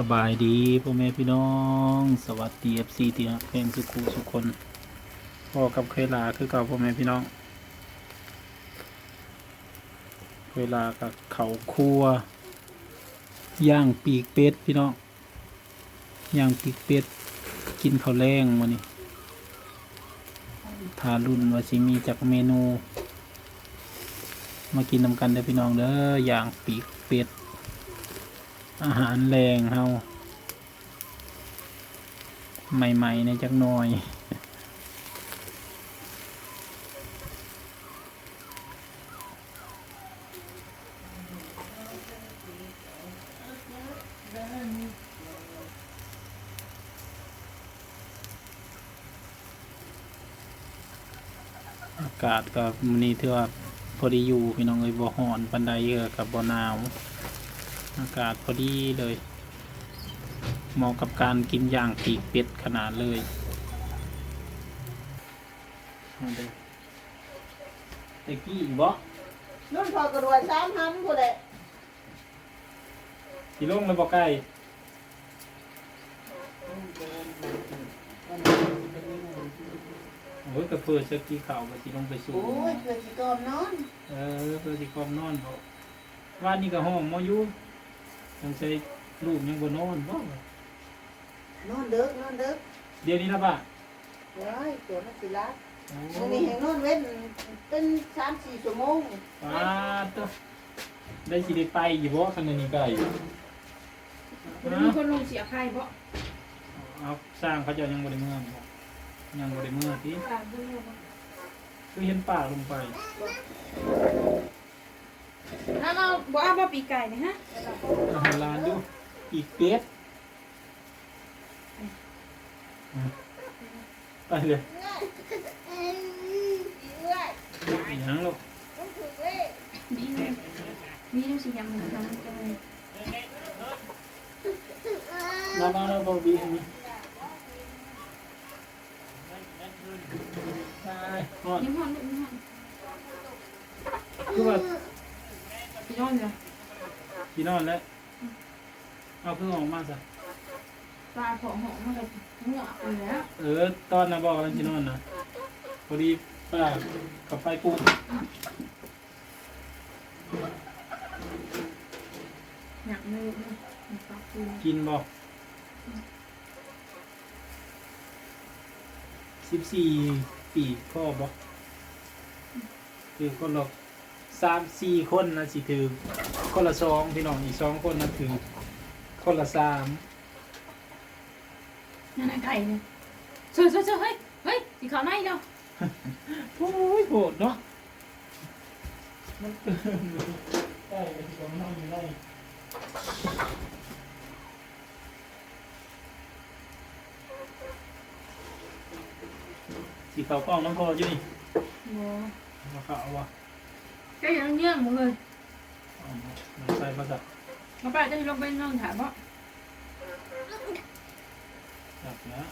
สบายดีพ่อแม่พี่น้อง สวัสดีเอฟซีที่รักเพลงสุขุสุคนพ่อกับเคยลาคือเก่าพ่อแม่พี่น้อง เวลากับเขาครัวย่างปีกเป็ดพี่น้องย่างปีกเป็ดกินข้าวแรงมานี่ทารุ่นว่าสิมีจากเมนู มากินนำกันเด้อพี่น้องเด้อย่างปีกเป็ด อาหารแรงเฮาใหม่ๆในจักหน่อย อากาศก็มื้อนี้ถือว่าพอดีอยู่พี่น้องเอ้ยบ่ฮ้อนปานใดเด้อกับบ่หนาว อากาศพอดีเลยเหมาะกับการกินย่างปีกเป็ดขนาดเลยเอาเด้อตะกี้บ่นุ่นพอกระดวยสามห้ำกูเลยสิลงแล้วบ่ไก่โอ้ยกระเพื่อสักกี่เข่าวก็สิลงไปสู่โอ้ยเพื่อสิกรมนอน เออเพื่อสิกอมนอนบ่ว่านี่ก็ห้องมาอยู่ ต้องใช้ลูกยังบ่นอนบ่นอนเด็กนอนเด็กเดี๋ยวนี้ละบ่ะว้ายตัวนักศิลาโอ้อันนี้แห่งนอนเว้นเป็นสามสี่ชั่วโมงปาดตัวได้สิได้ไปอยู่บ่คันนี้ไก่มีคนลงเสียใครเพราะเอาสร้างเขาเจะยังบ่ได้เมื่อบ่ยังบ่ได้เมื่อติตาดูคือเห็นป่าลงไป แล้วเราบอกว่าบ่ปีไก่นะฮะอาหารร้านดูอีกเป็ดอืมไปเลยอีหยังลูกมีเลยมีน้ำสียำเหมือนกันจังเลยน้ำมาแล้วบ่บีอันนี้ไปฮอดยิ้มหอนยิ้มหอนคือว่า พี่น้องจ้ะพี่นอนแล้ว เอาเพิ่งออกมาซะตาของหอมมันเลยเมื่อไปแล้วเออ ตอนน่ะบอกกันที่นอนนะพอดีป้ากับไฟปลูกอยากเลยปากปูกินบอกสิบสี่ปีพ่อบอกคือคนละ สามสี่คนนะสิถือคนละสองพี่น้องอีกสองคนนะถือคนละสามนั่นไก่เนี่ยเชื่อเชื่อเชื่อเฮ้ยเฮ้ยสีขาวไหนเนาะโอ้ยโหดเนาะมันเกินได้ไปที่ผมนั่งอยู่ได้สีขาวกล้องน้องพออยู่นี่โอ้มาขาววะ ก็ยังเงี้ยงหมดเลยเอามามาใส่มาสักมาป้าจะลงไปนอนถามเพราะจับนะ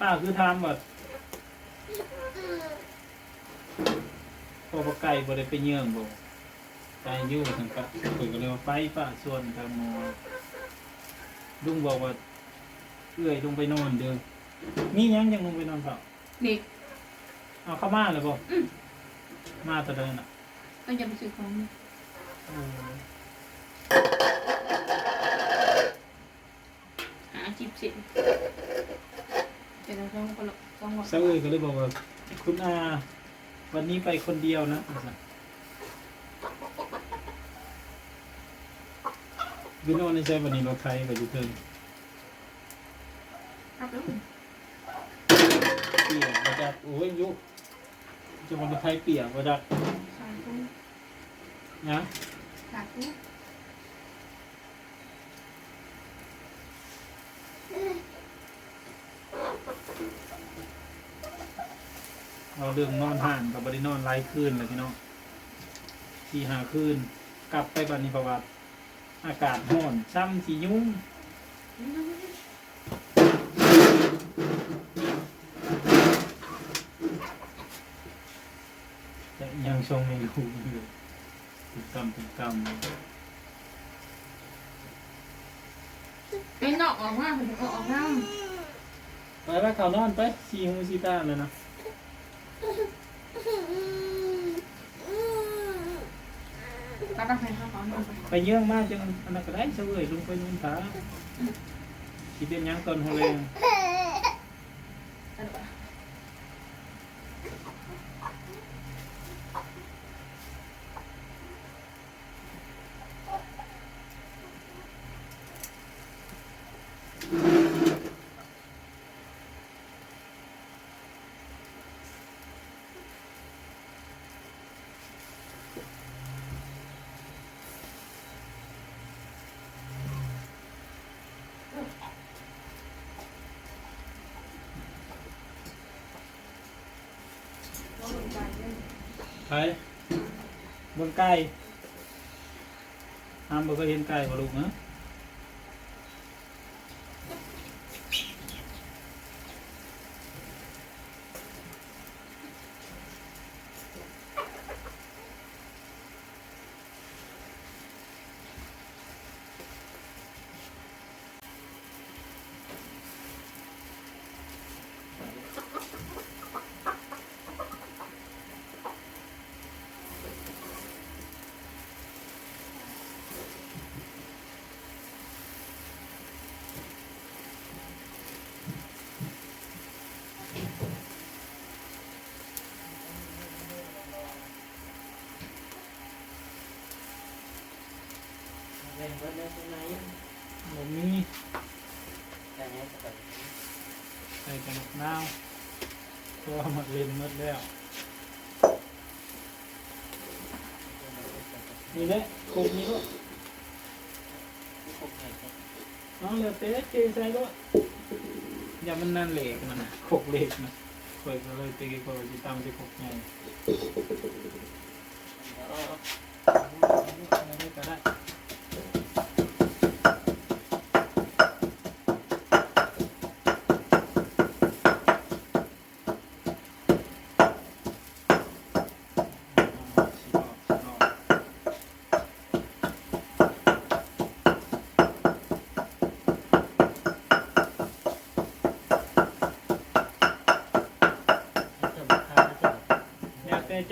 ป้าคือทำแบบพอปลาไก่บ่ได้ไปเยื่องบ่ไก่อยู่ถึงกะเปิดก็เลยว่าไปป้าส่วนทางโมลุงบอกว่าเอื้อยลงไปนอนเด้อมีหยังยังลงไปนอนเปล่าเด็กเอาเข้ามาเลยบ่ มาแตะเดินอะต้องจะไปซื้อของเออหาจิบเสร็จเป็นต้องคนละต้องหมดเซาเอ้ยก็เลยบอกว่า คุณอาวันนี้ไปคนเดียวนะวินโนในใจวันนี้รถไทยกับยูเทิร์นครับแล้วเปียกมาจากโอ้ยยุ จะมารถไทยเปียกมาจากสามตู้นะสามตู้เราเรื่องนอนห่างกับบริโนอนไล่คืนเลยพี่น้องสี่หาคืนกลับไปบันนี้ประวัติ อากาศร้อนซ้ำสียุ่งแต่ ยังทรงไม่รู้อยู่ติดกรรมติดกรรมเป็นนอกออกมาถึงออกน้ไปแล้วเขานอนไปสีหูสีตาเลยนะำป้าป้าไปข้าวของนอนไปไปเยื่องมากจังอันนั้นก็ได้เฉยลงไปนุ่นตาคิดเป็นหยังตอนหัวแรง ไปเบิ่งไก่ ห้ามบ่เคยเห็นไก่บ่ลูกนะบ่มีใส่กันนาวตัวหมดเล่นหมดแล้ว นี่แหละคุกนี้ลูกน้องเหลือเต๊ะเจใส่ด้วยอย่ามันนั่นเหล็กมันนะขกเหล็กนะเคยก็เลยตีก็จะตามที่ขกใหญ่อ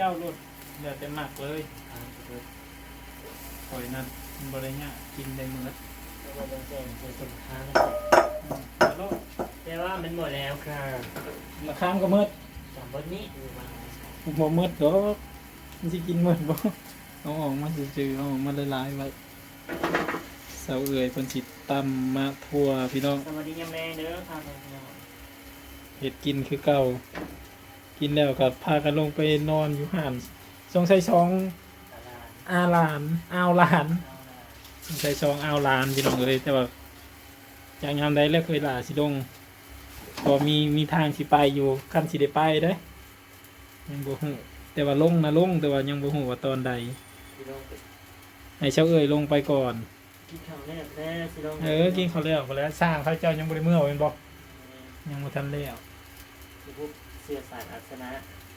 แล้วแต่เจ้ารถแล้วแต่หมักเลยปล่อยนั่นมันบริเนี้ยกินได้เมื่อแล้วแต่ว่ามันหมดแล้วค่ะราคามก็เมื่อสามบนนี้บ่เมื่อดอกมันสิกินเมื่อบ่เอาออกมาจืดๆเอาออกมาหลายๆไว้เสาเอื่อยเพิ่นสิตำมาทั่วพี่น้องสวัสดียามแรงเด้อค่ะพี่น้องเฮ็ดกินคือเก่า กินแล้วก็พากันลงไปนอนอยู่ห่านสงสัยสองตลาดอาหลานอาวหลานเอาล่ะสงสัยสองอาวหลานพี่น้องเอ้ยแต่ว่าจากยามใดแล้วเคยลาสิลงพอมีมีทางสิไปอยู่คันสิได้ไปเด้อยังบ่ฮู้แต่ว่าลงนะลงแต่ว่ายังบ่ฮู้ว่าตอนใด พี่น้องให้เช้าเอ้ยลงไปก่อน กินข้าวแน่แน่พี่น้องเออกินข้าวแล้วพอแล้วสร้างพระเจ้ายังบ่ได้เมื่อเป็นบ่ยังบ่ทันแล้วคือพวก เสื้อสายอัศนะ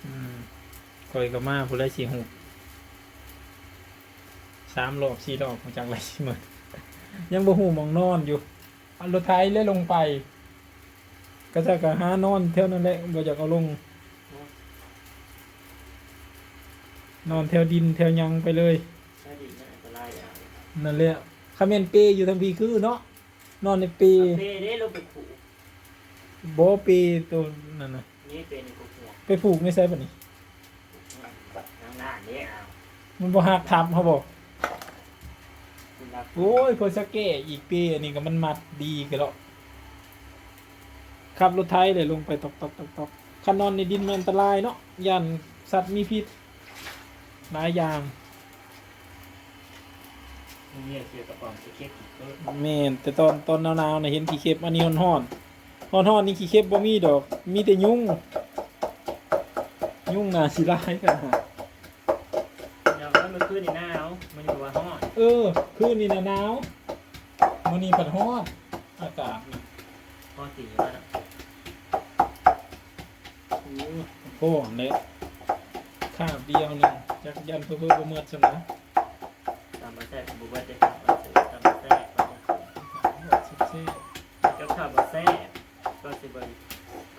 อืมคอยก็มาผู้ได้สิฮู้สามรอบสี่รอบของจังไรสิมื้อยังบ่ฮู้หมองนอนอยู่เอารถไถเลยลงไป ก็จะก็หานอนเท่านั้นแหละบ่อยากเอาลง นอนแถวดินแถวหยังไปเลยใช่ดินะอันตรายอะนั่นแหละคาเมนเปอยู่ทางพีคือเนาะนอนในเป เป้เด้ลงไปขู่ โบเปตัวนั่นน่ะ นี่เป็นกุกหัวไปผูกไม่ใช่ปะนี่นางหน้านี่เอามันบ่หักทับเขาบอก คุณรักโอ้ยโพสเก้อีกเปอันนี้ก็มันมัดดีกันแล้วขับรถไทยเลยลงไปตอกตอกตอกตอกคันนอนในดินมันอันตรายเนาะยันสัตว์มีพิษหลายอย่างมีเสื้อกระป๋องสเก็ตอีกเออแม่นแต่ตอนตอนหนาวๆนะเห็นขี้เข็บอันนี้ฮ้อนๆ ฮ้อนๆนี่ขี้เข็บบ่มีดอก มีแต่ยุงยุงน่าสิร้ายกันฮะเดี๋ยวแล้วมันขึ้นในหน้าเอามันอยู่ว่าห้อเออคืนนี้นะหนาวมื้อนี้ปัดฮ้อนอากาศนี่ห้อสีว่าน่ะโอ้โหเนี่ยข้าวเดียวหนึงจักยันเพื่อเพื่อบ่เมิดซั่นนะตามมาแท้บุบเบิ้ลได้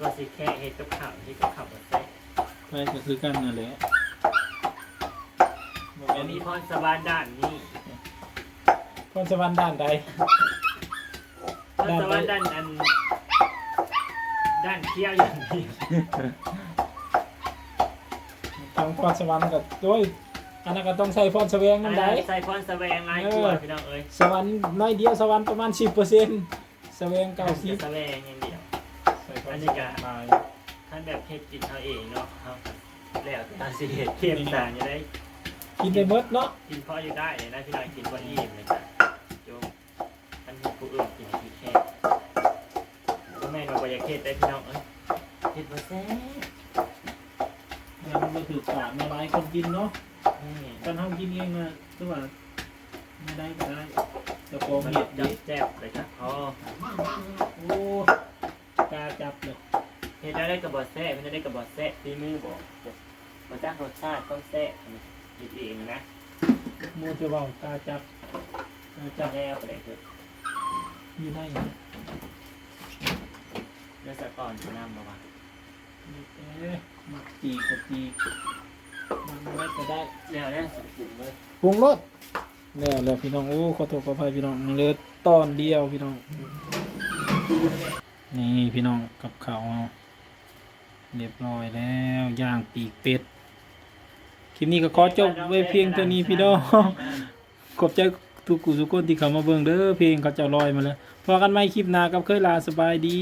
ก็สิแค่เฮ็ดกับข้าวเฮ็ดกับข้าวบ่แซ่บไปก็คือกันนั่นแหละบ่บ่แม่นมีพรสวรรค์ด้านนี้พรสวรรค์ด้านใด พรสวรรค์ด้านอันด้านเที่ยวอย่างนี้ทางพรสวรรค์ก็โดยอันนั้นก็ต้องใส่พรแสวงอันั่นนนั้ได้นใส่พรแสวงหลายกว่าพี่น้องเอ้ยสวรรค์น้อยเดียวสวรรค์ประมาณ 10%แสวงจะ90แสวงอย่าง เดียวใส่พรสวรรค์ไปท่านแบบเฮ็ดกินเขาเองเนาะเฮาแล้วแต่สิเฮ็ดเข้มต่างจะได้กินได้หมดเนาะกินพออยู่ได้เลยนะพี่น้องกินพออิ่มเลยจ้ะโจมท่านเห็นผู้อื่นกินที่แค่ก็แม่นว่าบ่อยากเฮ็ดได้พี่น้องเอ้ยเฮ็ดบ่แซ่บแล้วมันก็คือปากมาหลายคนกินเนาะนี่กันเฮากินเองน่ะคือว่าไม่ได้ก็ได้แต่พอมันเฮ็ดจัดีบแซ่บเลยจ้ะพอโอ้ ฮ็ดได้ได้กับบ่แซ่บเฮ็ดได้ได้กับบ่แซ่บฝีมือบ่บ่จักรสชาติต้องแซ่บเฮ็ดเองนะหมูจะเว้ากล้าจับกล้าจับแล้วไปเลยคืออยู่ได้เดี๋ยวสะก่อนจะนำมาว่าเอ๊ะมักจีกกับจีกมันไม่ก็ได้แล้วแล้วสุดปรุงเลยปรุงรสแล้วแล้วพี่น้องโอ้ขอโทษขออภัยพี่น้องเหลือตอนเดียวพี่น้อง นี่พี่น้องกับข้าวเอา เรียบร้อยแล้วย่างปีกเป็ด คลิปนี้ก็ขอจบไว้เพียงเท่านี้พี่น้องขอบใจทุกกูทุกคนที่เข้ามาเบิ่งเด้อเพลงเขาเจะลอยมาแล้วพอกันใหม่คลิปหน้ากับเคยลาสบายดี